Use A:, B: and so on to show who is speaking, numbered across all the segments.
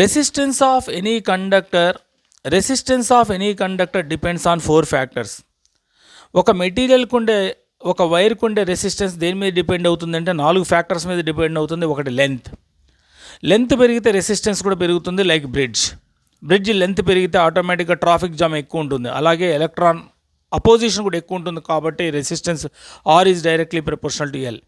A: resistance of any conductor resistance of any conductor depends on four factors. ఒక మెటీరియల్కి ఉండే ఒక వైర్కి ఉండే రెసిస్టెన్స్ దేని మీద డిపెండ్ అవుతుంది అంటే నాలుగు ఫ్యాక్టర్స్ మీద డిపెండ్ అవుతుంది. ఒకటి లెంత్ లెంత్ పెరిగితే రెసిస్టెన్స్ కూడా పెరుగుతుంది లైక్ బ్రిడ్జ్ బ్రిడ్జ్ లెంత్ పెరిగితే ఆటోమేటిక్గా ట్రాఫిక్ జామ్ ఎక్కువ ఉంటుంది. అలాగే ఎలక్ట్రాన్ అపోజిషన్ కూడా ఎక్కువ ఉంటుంది కాబట్టి resistance R is directly proportional to L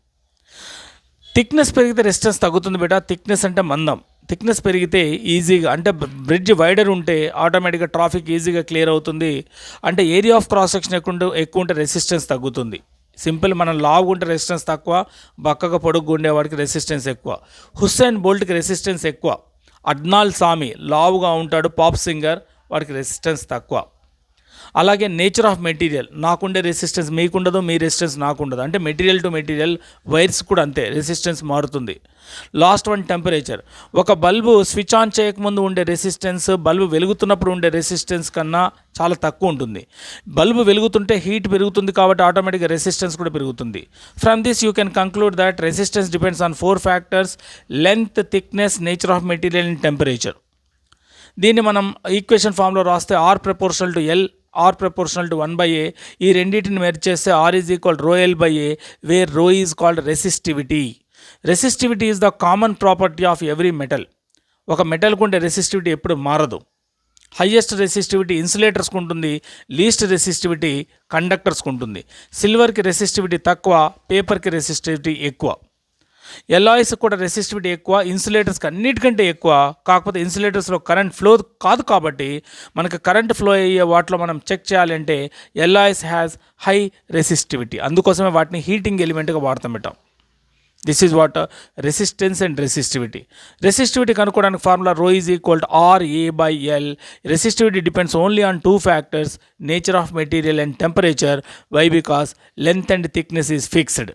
A: thickness పెరిగితే రెసిస్టెన్స్ తగ్గుతుంది బేటా. థిక్నెస్ అంటే మందం. థిక్నెస్ పెరిగితే ఈజీగా అంటే బ్రిడ్జ్ వైడర్ ఉంటే ఆటోమేటిక్గా ట్రాఫిక్ ఈజీగా క్లియర్ అవుతుంది. అంటే ఏరియా ఆఫ్ క్రాస్ సెక్షన్ ఎక్కువ ఎక్కువ ఉంటే రెసిస్టెన్స్ తగ్గుతుంది. సింపుల్ మనం లావుగా ఉంటే రెసిస్టెన్స్ తక్కువ బక్కగా పొడుగు ఉండేవాడికి రెసిస్టెన్స్ ఎక్కువ. హుస్సేన్ బోల్ట్కి రెసిస్టెన్స్ ఎక్కువ. అడ్నాల్ సామి లావుగా ఉంటాడు పాప్ సింగర్ వాడికి రెసిస్టెన్స్ తక్కువ. అలాగే నేచర్ ఆఫ్ మెటీరియల్ నాకుండే రెసిస్టెన్స్ మీకుండదు మీ రెసిస్టెన్స్ నాకుండదు. అంటే మెటీరియల్ టు మెటీరియల్ వైర్స్ కూడా అంతే రెసిస్టెన్స్ మారుతుంది. లాస్ట్ వన్ టెంపరేచర్ ఒక బల్బు స్విచ్ ఆన్ చేయకముందు ఉండే రెసిస్టెన్స్ బల్బు వెలుగుతున్నప్పుడు ఉండే రెసిస్టెన్స్ కన్నా చాలా తక్కువ ఉంటుంది. బల్బు వెలుగుతుంటే హీట్ పెరుగుతుంది కాబట్టి ఆటోమేటిక్గా రెసిస్టెన్స్ కూడా పెరుగుతుంది. From this you can conclude that resistance depends on four factors length thickness nature of material and temperature దీన్ని మనం ఈక్వేషన్ ఫామ్లో రాస్తే R proportional to L R proportional to one by A ఈ రెండింటిని మెర్జ్ చేస్తే R is equal rho L by A where rho is called resistivity resistivity is the common property of every metal ఒక మెటల్కు ఉండే resistivity ఎప్పుడు మారదు. Highest resistivity ఇన్సులేటర్స్కి ఉంటుంది least resistivity కండక్టర్స్కి ఉంటుంది. సిల్వర్కి రెసిస్టివిటీ తక్కువ పేపర్కి రెసిస్టివిటీ ఎక్కువ. ఎల్ఆయిస్కి కూడా రెసిస్టివిటీ ఎక్కువ ఇన్సులేటర్స్కి అన్నిటికంటే ఎక్కువ. కాకపోతే ఇన్సులేటర్స్లో కరెంట్ ఫ్లో కాదు కాబట్టి మనకి కరెంట్ ఫ్లో అయ్యే వాటిలో మనం చెక్ చేయాలంటే ఎల్ఆయిస్ హ్యాస్ హై రెసిస్టివిటీ. అందుకోసమే వాటిని హీటింగ్ ఎలిమెంట్గా వాడతాం పెట్టాం this is what resistance and resistivity resistivity కనుక్కోవడానికి formula rho is equal to R A by L resistivity depends only on two factors nature of material and temperature why because length and thickness is fixed